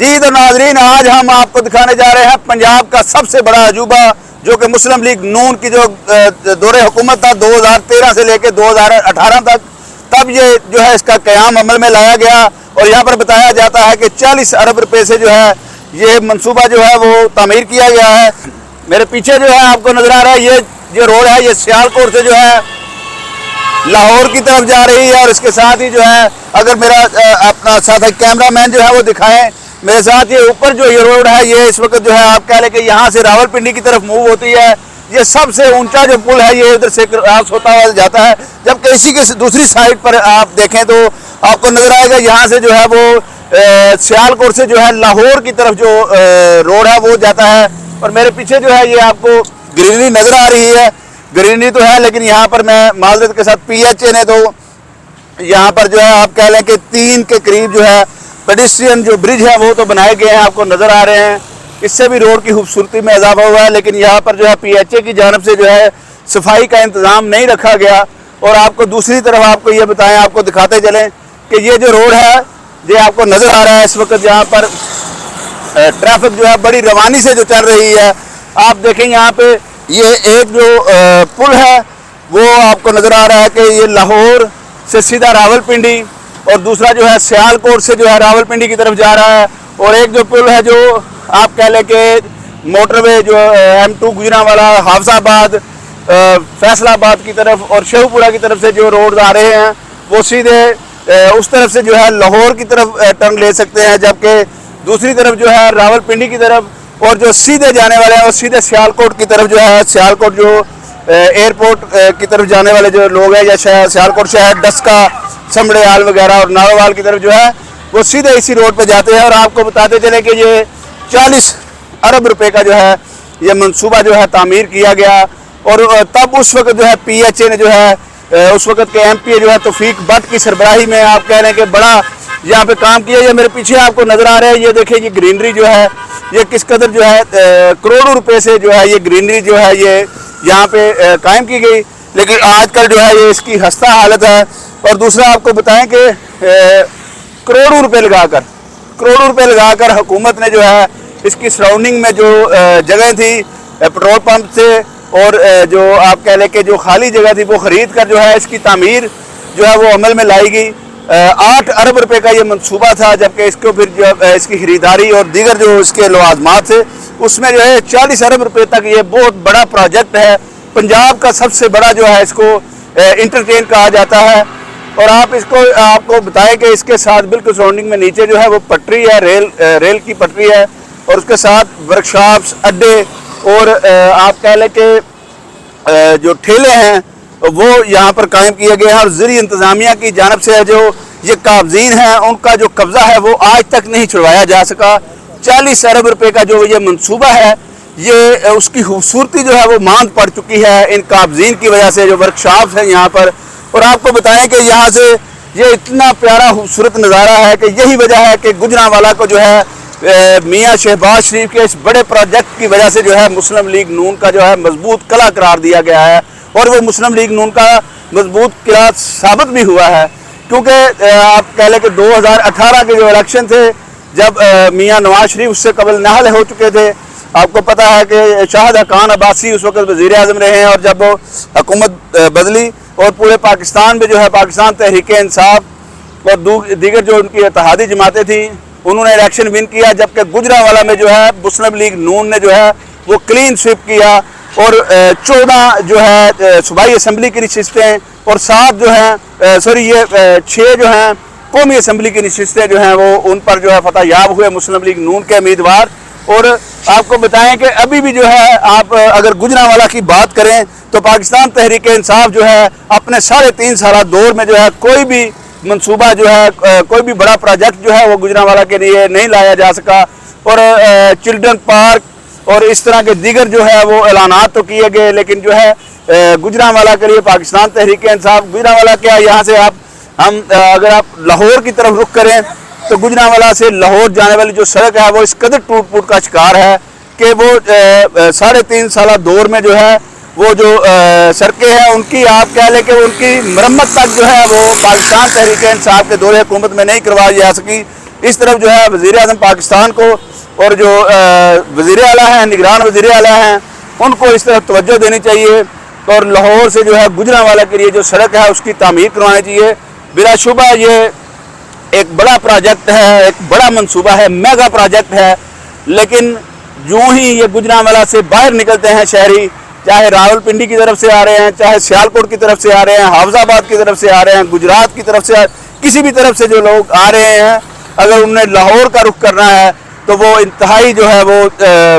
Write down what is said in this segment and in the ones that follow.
जी तो नाजरीन, आज हम आपको दिखाने जा रहे हैं पंजाब का सबसे बड़ा अजूबा, जो कि मुस्लिम लीग नून की जो दौरे हुकूमत था 2013 से लेकर 2018 तक, तब ये जो है इसका क्याम अमल में लाया गया और यहाँ पर बताया जाता है कि 40 अरब रुपए से जो है, ये मंसूबा जो है वो तामीर किया गया है। मेरे पीछे जो है आपको नज़र आ रहा है, ये जो रोड है, ये सियालकोट से जो है, लाहौर की तरफ़ जा रही है और इसके साथ ही जो है, अगर मेरा अपना साथ कैमरा मैन जो है वो दिखाएँ मेरे साथ ये ऊपर जो ये रोड है, ये इस वक्त जो है, आप कह लें कि यहाँ से रावलपिंडी की तरफ़ मूव होती है। ये सबसे ऊँचा जो पुल है, ये इधर से क्रॉस होता हुआ जाता है। जबकि इसी की दूसरी साइड पर आप देखें तो आपको नज़र आएगा, यहाँ से जो है वो सियालकोट से जो है लाहौर की तरफ़ जो रोड है, वो जाता है। और मेरे पीछे जो है ये आपको ग्रीनरी नज़र आ रही है। ग्रीनरी तो है, लेकिन यहाँ पर मैं माजरत के साथ पीएचए ने तो यहाँ पर जो है आप कह लें कि तीन के करीब जो है पेडिस्ट्रियन जो ब्रिज है, वो तो बनाए गए हैं, आपको नज़र आ रहे हैं। इससे भी रोड की खूबसूरती में इजाफा हुआ है, लेकिन यहाँ पर जो है पीएचए की जानब से जो है, सफ़ाई का इंतज़ाम नहीं रखा गया। और आपको दूसरी तरफ़ आपको ये बताएँ, आपको दिखाते चलें कि ये जो रोड है, ये आपको नज़र आ रहा है इस वक्त यहाँ पर ट्रैफ़िक जो है, बड़ी रवानी से जो चल रही है। आप देखें यहाँ पे, ये एक जो पुल है, वो आपको नज़र आ रहा है कि ये लाहौर से सीधा रावलपिंडी और दूसरा जो है सियालकोट से जो है रावलपिंडी की तरफ़ जा रहा है और एक जो पुल है जो आप कह लें कि मोटरवे जो एम टू गुजरा वाला हाफजाबाद फैसलाबाद की तरफ़ और शेहपुरा की तरफ़ से जो रोड आ रहे हैं, वो सीधे उस तरफ़ से जो है लाहौर की तरफ़ टर्न ले सकते हैं, जबकि दूसरी तरफ़ जो है रावलपिंडी की तरफ़ और जो सीधे जाने वाले हैं वो सीधे सियालकोट की तरफ़ जो है, सियालकोट जो एयरपोर्ट की तरफ़ जाने वाले जो लोग हैं, या सियालकोट शहर डस्का समड़ेयाल वगैरह और नारोवाल की तरफ़ जो है वो सीधे इसी रोड पर जाते हैं और आपको बताते चले कि ये 40 अरब रुपये का जो है ये मनसूबा जो है तामीर किया गया और तब उस वक्त जो है पीएचए ने जो है उस वक्त के एमपी जो है तौफीक भट्ट की सरबराही में आप कह रहे हैं कि बड़ा यहाँ पे काम किया ये मेरे पीछे आपको नज़र आ रहा है ये देखिए ये ग्रीनरी जो है ये किस कदर जो है करोड़ों रुपए से जो है ये ग्रीनरी जो है ये यहाँ पे कायम की गई लेकिन आजकल जो है ये इसकी हस्ता हालत है और दूसरा आपको बताएँ कि करोड़ों रुपए लगाकर, करोड़ों रुपए लगाकर हुकूमत ने जो है, इसकी सराउंडिंग में जो जगह थी पेट्रोल पंप से और जो आप कह लें कि जो खाली जगह थी, वो खरीद कर जो है, इसकी तमीर जो है, वो अमल में लाई गई। आठ अरब रुपए का ये मंसूबा था, जबकि इसको फिर जो इसकी खरीदारी और दीगर जो इसके लवाजमात थे, उसमें जो है, चालीस अरब रुपए तक ये बहुत बड़ा प्रोजेक्ट है। पंजाब का सबसे बड़ा जो है, इसको इंटरटेन कहा जाता है। और आप इसको, आपको बताएँ कि इसके साथ बिल्कुल सराउंडिंग में नीचे जो है वो पटरी है, रेल रेल की पटरी है और उसके साथ वर्कशॉप्स अड्डे और आप कह लें कि जो ठेले हैं, वो यहाँ पर कायम किए गए हैं और ज़री इंतज़ामिया की जानब से जो ये काबजीन हैं, उनका जो कब्ज़ा है वो आज तक नहीं छुड़वाया जा सका। चालीस अरब रुपये का जो ये मनसूबा है, ये उसकी खूबसूरती जो है वो मांद पड़ चुकी है इन काबजीन की वजह से जो वर्कशॉप्स हैं यहाँ पर। और आपको बताएँ कि यहाँ से ये इतना प्यारा खूबसूरत नज़ारा है कि यही वजह है कि गुजरावाला को जो है मियाँ शहबाज शरीफ के इस बड़े प्रोजेक्ट की वजह से जो है मुस्लिम लीग नून का जो है मज़बूत कला करार दिया गया है और वो मुस्लिम लीग नून का मज़बूत किला साबित भी हुआ है। क्योंकि आप कह लें कि 2018 के जो इलेक्शन थे, जब मियाँ नवाज़ शरीफ उससे कबल नहल हो चुके थे, आपको पता है कि शाहद खान अब्बासी उस वक्त वज़ीर अजम रहे हैं और जब वो हुकूमत बदली और पूरे पाकिस्तान में जो है, पाकिस्तान तहरीक इंसाफ और दीगर जो उनकी इतिहादी जमातें थी, उन्होंने इलेक्शन विन किया, जबकि गुजरावाला में जो है, मुस्लिम लीग नून ने जो है, वो क्लीन स्विप किया और चौदह जो है सूबाई असम्बली की नशस्तें और सात जो हैं सॉरी ये छः जो हैं, कौमी असम्बली की नशस्तें जो हैं, वो उन पर जो है फतेह याब हुए, मुस्लिम लीग नून के उम्मीदवार। और आपको बताएँ कि अभी भी जो है, आप, अगर गुजरावाला की बात करें तो पाकिस्तान तहरीक इंसाफ जो है, अपने साढ़े तीन साल दौर में जो है, कोई भी मंसूबा जो है कोई भी बड़ा प्रोजेक्ट जो है, वो गुजरावाला के लिए नहीं लाया जा सका। और चिल्ड्रन पार्क और इस तरह के दीगर जो है, वो ऐलानात तो किए गए, लेकिन जो है गुजरावाला के लिए पाकिस्तान तहरीक इंसाफ, गुजरावाला क्या, यहाँ से आप, हम अगर आप लाहौर की तरफ़ रुख करें तो गुजरावाला से लाहौर जाने वाली जो सड़क है, वो इस कदर टूट फूट का शिकार है कि वो साढ़े तीन साल दौर में जो है, वो जो सड़कें हैं, उनकी आप कह लें कि उनकी मरम्मत तक जो है, वो पाकिस्तान तहरीक इंसाफ के दौरे हुकूमत में नहीं करवाई जा सकी। इस तरफ़ जो है वज़ी अजम पाकिस्तान को और जो वज़ी अला हैं, निगरान वज़ी अला हैं, उनको इस तरफ़ तवज्जो देनी चाहिए और लाहौर से जो है गुजरा वाला के लिए जो सड़क है, उसकी तमीर करवानी चाहिए। बिलाशुबा ये एक बड़ा प्रोजेक्ट है एक बड़ा मंसूबा है मेगा प्रोजेक्ट है लेकिन यूँ ही ये गुजरावाला से बाहर निकलते हैं शहरी चाहे रावलपिंडी की तरफ़ से आ रहे हैं चाहे सियालकोट की तरफ़ से आ रहे हैं हाफजाबाद की तरफ़ से आ रहे हैं गुजरात की तरफ़ से आ, किसी भी तरफ़ से जो लोग आ रहे हैं अगर उन्हें लाहौर का रुख करना है तो वो इंतहाई जो है वो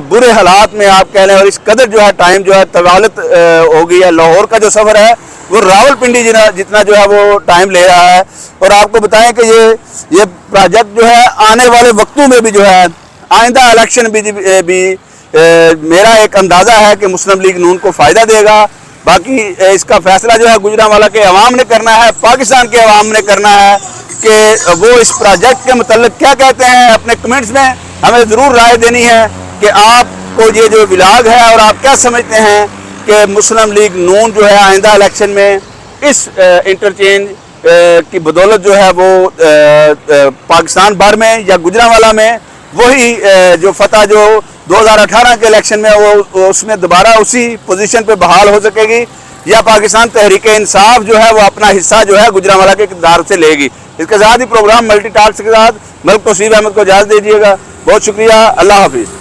बुरे हालात में आप कह लें और इस कदर जो है टाइम जो है तवालत हो गई है। लाहौर का जो सफ़र है वो रावलपिंडी जितना जितना जो है वो टाइम ले रहा है। और आपको बताएँ कि ये ये प्रोजेक्ट जो है आने वाले वक्तों में भी जो है आइंदा इलेक्शन भी, भी ए, मेरा एक अंदाज़ा है कि मुस्लिम लीग नून को फ़ायदा देगा। बाकी इसका फैसला जो है गुजरावाला के अवाम ने करना है पाकिस्तान के अवाम ने करना है कि वो इस प्रोजेक्ट के मतलब क्या कहते हैं अपने कमेंट्स में। हमें ज़रूर राय देनी है कि आपको ये जो विलाग है और आप क्या समझते हैं कि मुस्लिम लीग नून जो है आइंदा इलेक्शन में, इस इंटरचेंज की बदौलत जो है वो पाकिस्तान भर में या गुजरावाला में, वही जो फतह जो 2018 के इलेक्शन में वो उसमें दोबारा उसी पोजीशन पे बहाल हो सकेगी, या पाकिस्तान तहरीक इंसाफ जो है वो अपना हिस्सा जो है गुजरावाला के किरदार से लेगी। इसके साथ ही प्रोग्राम मल्टी के साथ, मलिक तोसीब अहमद को इजाज़त दीजिएगा। बहुत शुक्रिया। अल्लाह हाफिज़।